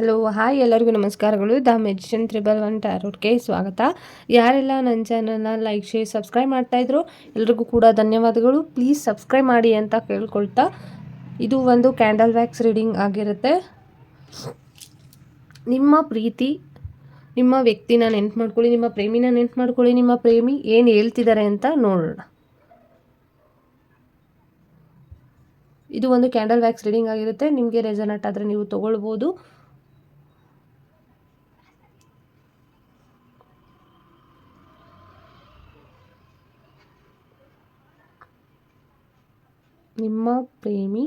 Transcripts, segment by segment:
Hello, hi ಎಲ್ಲರಿಗೂ ನಮಸ್ಕಾರಗಳು. The magician triple one ಟ್ಯಾರೋಟ್ಗೆ ಸ್ವಾಗತ. ಯಾರೆಲ್ಲ ನನ್ನ ಚಾನಲ್ನ ಲೈಕ್, ಶೇರ್, ಸಬ್ಸ್ಕ್ರೈಬ್ ಮಾಡ್ತಾಯಿದ್ರು ಎಲ್ರಿಗೂ ಕೂಡ ಧನ್ಯವಾದಗಳು. ಪ್ಲೀಸ್ ಸಬ್ಸ್ಕ್ರೈಬ್ ಮಾಡಿ ಅಂತ ಕೇಳ್ಕೊಳ್ತಾ ಇದು ಒಂದು ಕ್ಯಾಂಡಲ್ ವ್ಯಾಕ್ಸ್ ರೀಡಿಂಗ್ ಆಗಿರುತ್ತೆ. ನಿಮ್ಮ ಪ್ರೀತಿ, ನಿಮ್ಮ ವ್ಯಕ್ತಿನ ನೆನ್ಪು ಮಾಡ್ಕೊಳ್ಳಿ, ನಿಮ್ಮ ಪ್ರೇಮಿನ ನೆನ್ಪು ಮಾಡ್ಕೊಳ್ಳಿ, ನಿಮ್ಮ ಪ್ರೇಮಿ ಏನು ಹೇಳ್ತಿದ್ದಾರೆ ಅಂತ ನೋಡೋಣ. ಇದು ಒಂದು ಕ್ಯಾಂಡಲ್ ವ್ಯಾಕ್ಸ್ ರೀಡಿಂಗ್ ಆಗಿರುತ್ತೆ. ನಿಮಗೆ ರೆಸನೆಟ್ ಆದರೆ ನೀವು ತೊಗೊಳ್ಬೋದು. ನಿಮ್ಮ ಪ್ರೇಮಿ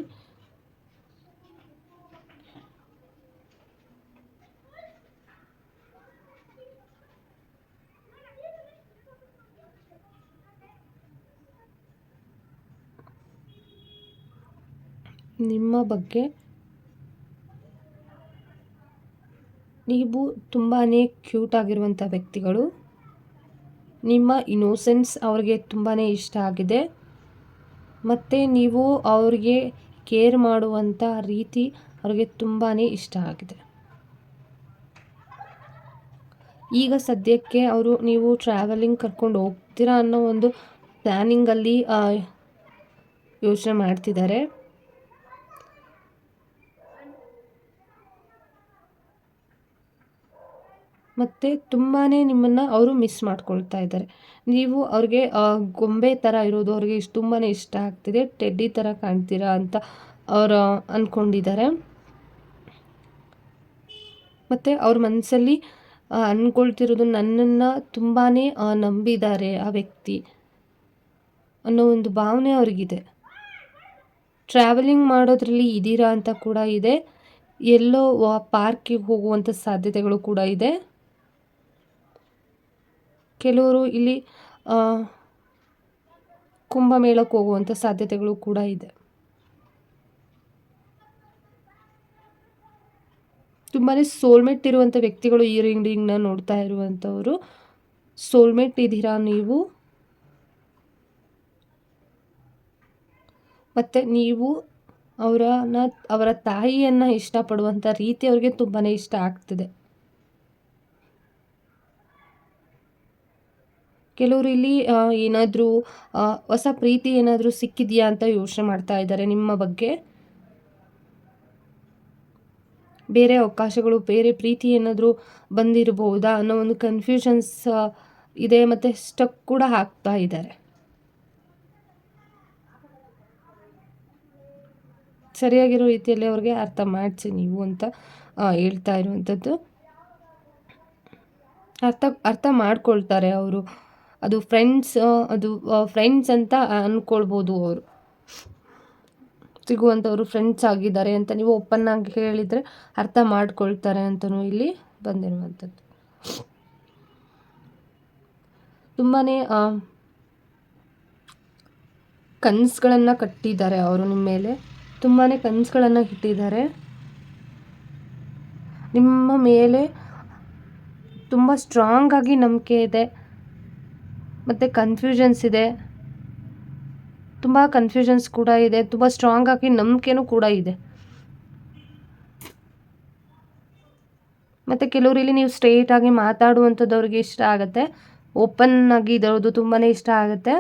ನಿಮ್ಮ ಬಗ್ಗೆ ನೀವು ತುಂಬಾ ಕ್ಯೂಟ್ ಆಗಿರುವಂಥ ವ್ಯಕ್ತಿಗಳು. ನಿಮ್ಮ ಇನೋಸೆನ್ಸ್ ಅವ್ರಿಗೆ ತುಂಬಾ ಇಷ್ಟ ಆಗಿದೆ. ಮತ್ತು ನೀವು ಅವ್ರಿಗೆ ಕೇರ್ ಮಾಡುವಂಥ ರೀತಿ ಅವ್ರಿಗೆ ತುಂಬಾ ಇಷ್ಟ ಆಗಿದೆ. ಈಗ ಸದ್ಯಕ್ಕೆ ಅವರು ನೀವು ಟ್ರಾವೆಲಿಂಗ್ ಕರ್ಕೊಂಡು ಹೋಗ್ತೀರಾ ಅನ್ನೋ ಒಂದು ಪ್ಲ್ಯಾನಿಂಗಲ್ಲಿ ಯೋಚನೆ ಮಾಡ್ತಿದ್ದಾರೆ. ಮತ್ತು ತುಂಬಾ ನಿಮ್ಮನ್ನು ಅವರು ಮಿಸ್ ಮಾಡ್ಕೊಳ್ತಾ ಇದ್ದಾರೆ. ನೀವು ಅವ್ರಿಗೆ ಗೊಂಬೆ ಥರ ಇರೋದು ಅವ್ರಿಗೆ ಇಷ್ಟು ತುಂಬಾ ಇಷ್ಟ ಆಗ್ತಿದೆ. ಟೆಡ್ಡಿ ಥರ ಕಾಣ್ತೀರಾ ಅಂತ ಅವರು ಅಂದ್ಕೊಂಡಿದ್ದಾರೆ ಮತ್ತು ಅವ್ರ ಮನಸ್ಸಲ್ಲಿ ಅಂದ್ಕೊಳ್ತಿರೋದು ನನ್ನನ್ನು ತುಂಬಾ ನಂಬಿದ್ದಾರೆ ಆ ವ್ಯಕ್ತಿ ಅನ್ನೋ ಒಂದು ಭಾವನೆ ಅವ್ರಿಗಿದೆ. ಟ್ರಾವೆಲಿಂಗ್ ಮಾಡೋದ್ರಲ್ಲಿ ಇದ್ದೀರಾ ಅಂತ ಕೂಡ ಇದೆ. ಎಲ್ಲೋ ಪಾರ್ಕಿಗೆ ಹೋಗುವಂಥ ಸಾಧ್ಯತೆಗಳು ಕೂಡ ಇದೆ. ಕೆಲವರು ಇಲ್ಲಿ ಕುಂಭಮೇಳಕ್ಕೆ ಹೋಗುವಂಥ ಸಾಧ್ಯತೆಗಳು ಕೂಡ ಇದೆ. ತುಂಬಾ ಸೋಲ್ಮೇಟ್ ಇರುವಂಥ ವ್ಯಕ್ತಿಗಳು ಈ ರೀಡಿಂಗ್ನ ನೋಡ್ತಾ ಇರುವಂಥವರು. ಸೋಲ್ಮೇಟ್ ಇದ್ದೀರಾ ನೀವು? ಮತ್ತು ನೀವು ಅವರನ್ನ, ಅವರ ತಾಯಿಯನ್ನು ಇಷ್ಟಪಡುವಂಥ ರೀತಿ ಅವ್ರಿಗೆ ತುಂಬಾ ಇಷ್ಟ ಆಗ್ತಿದೆ. ಕೆಲವರು ಇಲ್ಲಿ ಏನಾದರೂ ಹೊಸ ಪ್ರೀತಿ ಏನಾದರೂ ಸಿಕ್ಕಿದೆಯಾ ಅಂತ ಯೋಚನೆ ಮಾಡ್ತಾ ಇದ್ದಾರೆ ನಿಮ್ಮ ಬಗ್ಗೆ? ಬೇರೆ ಅವಕಾಶಗಳು, ಬೇರೆ ಪ್ರೀತಿ ಏನಾದರೂ ಬಂದಿರಬಹುದಾ ಅನ್ನೋ ಒಂದು ಕನ್ಫ್ಯೂಷನ್ಸ್ ಇದೆ ಮತ್ತು ಸ್ಟಕ್ ಕೂಡ ಹಾಕ್ತಾ ಇದ್ದಾರೆ. ಸರಿಯಾಗಿರೋ ರೀತಿಯಲ್ಲಿ ಅವ್ರಿಗೆ ಅರ್ಥ ಮಾಡಿಸಿ ನೀವು ಅಂತ ಹೇಳ್ತಾ ಇರುವಂಥದ್ದು. ಅರ್ಥ ಅರ್ಥ ಮಾಡ್ಕೊಳ್ತಾರೆ ಅವರು. ಅದು ಫ್ರೆಂಡ್ಸ್ ಅದು ಫ್ರೆಂಡ್ಸ್ ಅಂತ ಅಂದ್ಕೊಳ್ಬೋದು ಅವರು. ಸಿಗುವಂಥವ್ರು ಫ್ರೆಂಡ್ಸ್ ಆಗಿದ್ದಾರೆ ಅಂತ ನೀವು ಓಪನ್ ಆಗಿ ಹೇಳಿದರೆ ಅರ್ಥ ಮಾಡ್ಕೊಳ್ತಾರೆ ಅಂತಲೂ ಇಲ್ಲಿ ಬಂದಿರುವಂಥದ್ದು. ತುಂಬಾ ಕನಸುಗಳನ್ನು ಕಟ್ಟಿದ್ದಾರೆ ಅವರು ನಿಮ್ಮ ಮೇಲೆ. ತುಂಬಾ ಕನಸುಗಳನ್ನು ಇಟ್ಟಿದ್ದಾರೆ. ನಿಮ್ಮ ಮೇಲೆ ತುಂಬ ಸ್ಟ್ರಾಂಗಾಗಿ ನಂಬಿಕೆ ಇದೆ. ಮತ್ತು ಕನ್ಫ್ಯೂಷನ್ಸ್ ಇದೆ. ತುಂಬ ಕನ್ಫ್ಯೂಷನ್ಸ್ ಕೂಡ ಇದೆ. ತುಂಬ ಸ್ಟ್ರಾಂಗ್ ಆಗಿ ನಂಬಿಕೆನೂ ಕೂಡ ಇದೆ. ಮತ್ತು ಕೆಲವರಲ್ಲಿ ನೀವು ಸ್ಟ್ರೇಟಾಗಿ ಮಾತಾಡುವಂಥದ್ದು ಅವ್ರಿಗೆ ಇಷ್ಟ ಆಗುತ್ತೆ. ಓಪನ್ ಆಗಿ ಇರೋದು ತುಂಬಾ ಇಷ್ಟ ಆಗುತ್ತೆ.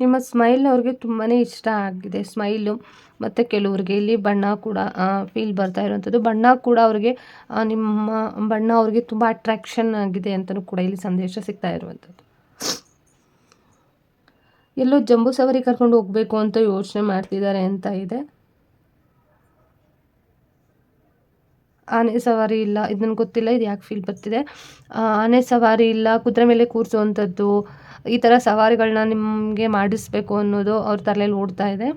ನಿಮ್ಮ ಸ್ಮೈಲ್ ಅವ್ರಿಗೆ ತುಂಬಾ ಇಷ್ಟ ಆಗಿದೆ ಸ್ಮೈಲು ಮತ್ತು ಕೆಲವ್ರಿಗೆ ಇಲ್ಲಿ ಬಣ್ಣ ಕೂಡ ಫೀಲ್ ಬರ್ತಾ ಇರುವಂಥದ್ದು ಬಣ್ಣ ಕೂಡ ಅವ್ರಿಗೆ ನಿಮ್ಮ ಬಣ್ಣ ಅವ್ರಿಗೆ ತುಂಬ ಅಟ್ರಾಕ್ಷನ್ ಆಗಿದೆ ಅಂತಲೂ ಕೂಡ ಇಲ್ಲಿ ಸಂದೇಶ ಸಿಗ್ತಾ ಇರುವಂಥದ್ದು ಎಲ್ಲೋ ಜಂಬೂ ಸವಾರಿ ಕರ್ಕೊಂಡು ಹೋಗಬೇಕು ಅಂತ ಯೋಚನೆ ಮಾಡ್ತಿದ್ದಾರೆ ಅಂತ ಇದೆ. ಆನೆ ಸವಾರಿ ಇಲ್ಲ ಇದನ್ನು ಗೊತ್ತಿಲ್ಲ, ಇದು ಯಾಕೆ ಫೀಲ್ ಬರ್ತಿದೆ? ಆನೆ ಸವಾರಿ ಇಲ್ಲ, ಕುದುರೆ ಮೇಲೆ ಕೂರಿಸುವಂಥದ್ದು ಈ ಥರ ಸವಾರಿಗಳನ್ನ ನಿಮಗೆ ಮಾಡಿಸ್ಬೇಕು ಅನ್ನೋದು ಅವ್ರ ತಲೆಯಲ್ಲಿ ಓಡ್ತಾ ಇದೆ.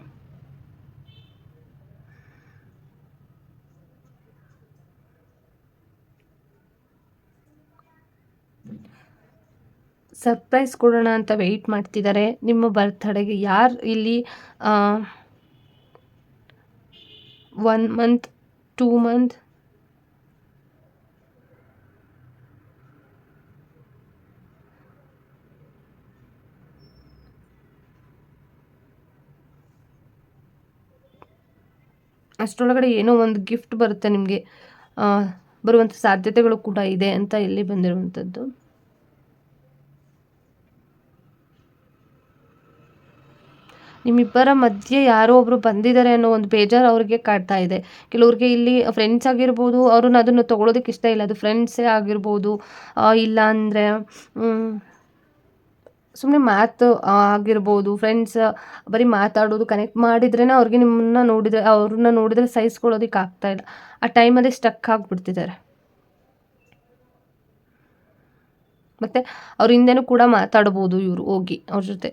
ಸರ್ಪ್ರೈಸ್ ಕೊಡೋಣ ಅಂತ ವೆಯ್ಟ್ ಮಾಡ್ತಿದ್ದಾರೆ ನಿಮ್ಮ ಬರ್ತ್ಡೇಗೆ ಯಾರು ಇಲ್ಲಿ ಒನ್ ಮಂತ್ ಟೂ ಮಂತ್ ಅಷ್ಟರೊಳಗಡೆ ಏನೋ ಒಂದು ಗಿಫ್ಟ್ ಬರುತ್ತೆ ನಿಮಗೆ. ಬರುವಂಥ ಸಾಧ್ಯತೆಗಳು ಕೂಡ ಇದೆ ಅಂತ ಇಲ್ಲಿ ಬಂದಿರುವಂಥದ್ದು ನಿಮ್ಮಿಬ್ಬರ ಮಧ್ಯೆ ಯಾರೋ ಒಬ್ಬರು ಬಂದಿದ್ದಾರೆ ಅನ್ನೋ ಒಂದು ಬೇಜಾರು ಅವ್ರಿಗೆ ಕಾಡ್ತಾ ಇದೆ. ಕೆಲವ್ರಿಗೆ ಇಲ್ಲಿ ಫ್ರೆಂಡ್ಸ್ ಆಗಿರ್ಬೋದು, ಅವ್ರನ್ನ ಅದನ್ನು ತೊಗೊಳೋದಕ್ಕೆ ಇಷ್ಟ ಇಲ್ಲ. ಅದು ಫ್ರೆಂಡ್ಸೇ ಆಗಿರ್ಬೋದು ಇಲ್ಲ ಅಂದರೆ ಸುಮ್ಮನೆ ಮಾತು ಆಗಿರ್ಬೋದು ಫ್ರೆಂಡ್ಸ್ ಬರೀ ಮಾತಾಡೋದು ಕನೆಕ್ಟ್ ಮಾಡಿದ್ರೇ ಅವ್ರಿಗೆ ನಿಮ್ಮನ್ನ ನೋಡಿದರೆ, ಅವ್ರನ್ನ ನೋಡಿದರೆ ಸಹಿಸ್ಕೊಳ್ಳೋದಕ್ಕೆ ಆಗ್ತಾ ಇಲ್ಲ. ಆ ಟೈಮಲ್ಲಿ ಸ್ಟಕ್ ಆಗಿಬಿಡ್ತಿದ್ದಾರೆ ಮತ್ತು ಅವ್ರ ಹಿಂದೆನೂ ಕೂಡ ಮಾತಾಡ್ಬೋದು ಇವರು ಹೋಗಿ, ಅವ್ರ ಜೊತೆ.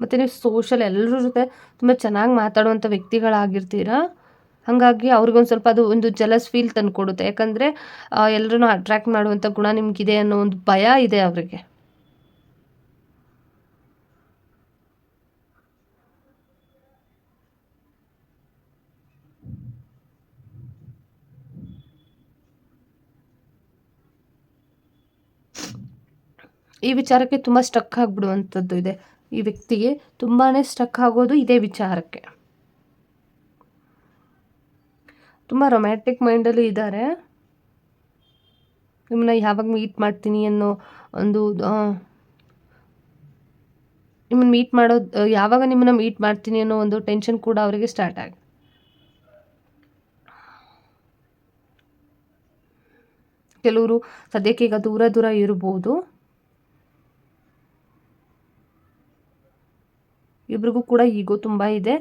ಮತ್ತು ನೀವು ಸೋಷಲ್ ಎಲ್ಲರ ಜೊತೆ ತುಂಬ ಚೆನ್ನಾಗಿ ಮಾತಾಡುವಂಥ ವ್ಯಕ್ತಿಗಳಾಗಿರ್ತೀರಾ? ಹಾಗಾಗಿ ಅವ್ರಿಗೊಂದು ಸ್ವಲ್ಪ ಅದು ಒಂದು ಜಲಸ್ ಫೀಲ್ ತಂದು ಕೊಡುತ್ತೆ. ಯಾಕಂದರೆ ಎಲ್ಲರೂ ಅಟ್ರ್ಯಾಕ್ಟ್ ಮಾಡುವಂಥ ಗುಣ ನಿಮಗಿದೆ ಅನ್ನೋ ಒಂದು ಭಯ ಇದೆ ಅವರಿಗೆ. ಈ ವಿಚಾರಕ್ಕೆ ತುಂಬ ಸ್ಟಕ್ ಆಗಿಬಿಡುವಂಥದ್ದು ಇದೆ. ಈ ವ್ಯಕ್ತಿಗೆ ತುಂಬಾ ಸ್ಟಕ್ ಆಗೋದು ಇದೇ ವಿಚಾರಕ್ಕೆ. ತುಂಬ ರೊಮ್ಯಾಂಟಿಕ್ ಮೈಂಡಲ್ಲಿ ಇದ್ದಾರೆ. ನಿಮ್ಮನ್ನ ಯಾವಾಗ ಮೀಟ್ ಮಾಡ್ತೀನಿ ಅನ್ನೋ ಒಂದು ನಿಮ್ಮನ್ನು ಮೀಟ್ ಮಾಡೋದು ಯಾವಾಗ ನಿಮ್ಮನ್ನ ಮೀಟ್ ಮಾಡ್ತೀನಿ ಅನ್ನೋ ಒಂದು ಟೆನ್ಷನ್ ಕೂಡ ಅವರಿಗೆ ಸ್ಟಾರ್ಟ್ ಆಗಿದೆ ಕೆಲವರು ಸದ್ಯಕ್ಕೆ ಈಗ ದೂರ ದೂರ ಇರಬಹುದು ಇಬ್ರಿಗೂ ಕೂಡ ಈಗೋ ತುಂಬ ಇದೆ.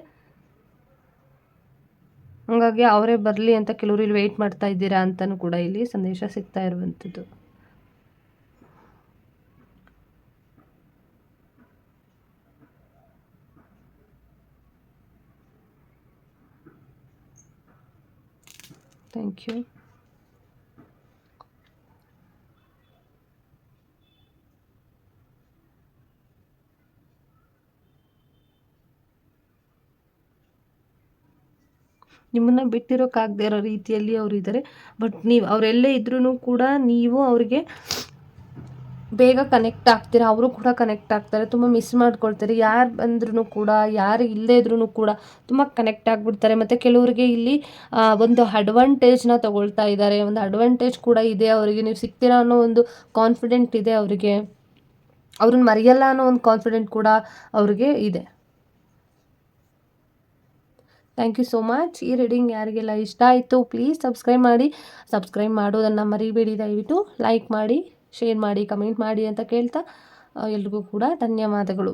ಹಾಗಾಗಿ ಅವರೇ ಬರಲಿ ಅಂತ ಕೆಲವರು ಇಲ್ಲಿ ವೆಯ್ಟ್ ಮಾಡ್ತಾ ಇದ್ದೀರಾ ಅಂತಲೂ ಕೂಡ ಇಲ್ಲಿ ಸಂದೇಶ ಸಿಗ್ತಾ ಇರುವಂಥದ್ದು. ಥ್ಯಾಂಕ್ ಯು ನಿಮ್ಮನ್ನು ಬಿಟ್ಟಿರೋಕ್ಕಾಗದೇ ಇರೋ ರೀತಿಯಲ್ಲಿ ಅವರು ಇದ್ದಾರೆ ಬಟ್ ನೀವು ಅವರೆಲ್ಲೇ ಇದ್ರೂ ಕೂಡ ನೀವು ಅವರಿಗೆ ಬೇಗ ಕನೆಕ್ಟ್ ಆಗ್ತೀರಾ? ಅವರು ಕೂಡ ಕನೆಕ್ಟ್ ಆಗ್ತಾರೆ. ತುಂಬ ಮಿಸ್ ಮಾಡ್ಕೊಳ್ತಾರೆ. ಯಾರು ಬಂದ್ರೂ ಕೂಡ, ಯಾರು ಇಲ್ಲದೇ ಇದ್ರೂ ಕೂಡ ತುಂಬ ಕನೆಕ್ಟ್ ಆಗಿಬಿಡ್ತಾರೆ. ಮತ್ತು ಕೆಲವರಿಗೆ ಇಲ್ಲಿ ಒಂದು ಅಡ್ವಾಂಟೇಜ್ನ ತಗೊಳ್ತಾ ಇದ್ದಾರೆ ಒಂದು ಅಡ್ವಾಂಟೇಜ್ ಕೂಡ ಇದೆ ಅವರಿಗೆ. ನೀವು ಸಿಗ್ತೀರಾ ಅನ್ನೋ ಒಂದು ಕಾನ್ಫಿಡೆಂಟ್ ಇದೆ ಅವರಿಗೆ. ಅವ್ರನ್ನ ಮರೆಯಲ್ಲ ಅನ್ನೋ ಒಂದು ಕಾನ್ಫಿಡೆಂಟ್ ಕೂಡ ಅವ್ರಿಗೆ ಇದೆ. Thank you so much. ಈ ರೀಡಿಂಗ್ ಯಾರಿಗೆಲ್ಲ ಇಷ್ಟ ಆಯಿತು ಪ್ಲೀಸ್ ಸಬ್ಸ್ಕ್ರೈಬ್ ಮಾಡಿ. ಸಬ್ಸ್ಕ್ರೈಬ್ ಮಾಡೋದನ್ನು ಮರಿಬೇಡಿ. ದಯವಿಟ್ಟು ಲೈಕ್ ಮಾಡಿ ಶೇರ್ ಮಾಡಿ ಕಮೆಂಟ್ ಮಾಡಿ ಅಂತ ಕೇಳ್ತಾ ಎಲ್ರಿಗೂ ಕೂಡ ಧನ್ಯವಾದಗಳು.